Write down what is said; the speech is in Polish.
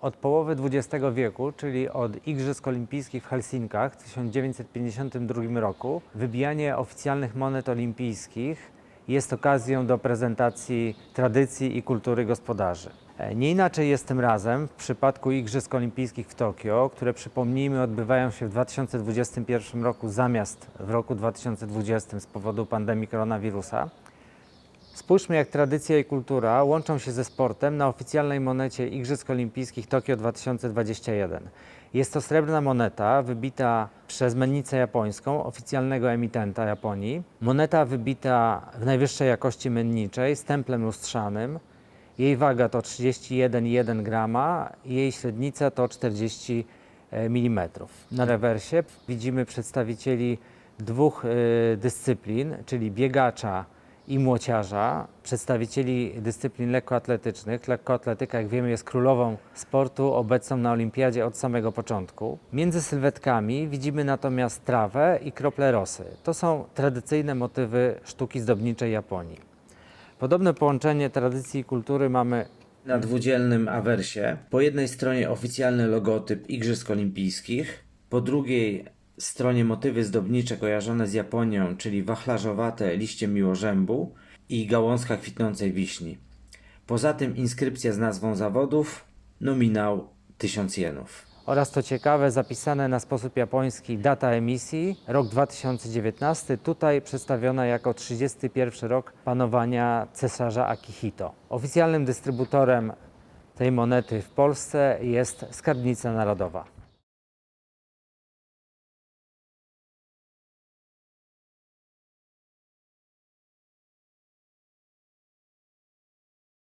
Od połowy XX wieku, czyli od Igrzysk Olimpijskich w Helsinkach w 1952 roku, wybijanie oficjalnych monet olimpijskich jest okazją do prezentacji tradycji i kultury gospodarzy. E, Nie inaczej jest tym razem w przypadku Igrzysk Olimpijskich w Tokio, które przypomnijmy odbywają się w 2021 roku zamiast w roku 2020 z powodu pandemii koronawirusa. Spójrzmy, jak tradycja i kultura łączą się ze sportem na oficjalnej monecie Igrzysk Olimpijskich Tokio 2021. Jest to srebrna moneta wybita przez mennicę japońską, oficjalnego emitenta Japonii. Moneta wybita w najwyższej jakości menniczej z templem lustrzanym. Jej waga to 31,1 grama, jej średnica to 40 mm. Na rewersie widzimy przedstawicieli dwóch e, dyscyplin, czyli biegacza i młociarza, przedstawicieli dyscyplin lekkoatletycznych. Lekkoatletyka, jak wiemy, jest królową sportu, obecną na olimpiadzie od samego początku. Między sylwetkami widzimy natomiast trawę i krople rosy. To są tradycyjne motywy sztuki zdobniczej Japonii. Podobne połączenie tradycji i kultury mamy Na dwudzielnym awersie po jednej stronie oficjalny logotyp Igrzysk Olimpijskich, po drugiej stronie motywy zdobnicze kojarzone z Japonią, czyli wachlarzowate liście miłożębu i gałązka kwitnącej wiśni. Poza tym inskrypcja z nazwą zawodów, nominał 1000 jenów. oraz to ciekawe, zapisane na sposób japoński data emisji, rok 2019, tutaj przedstawiona jako 31 rok panowania cesarza Akihito. Oficjalnym dystrybutorem tej monety w Polsce jest Skarbnica Narodowa.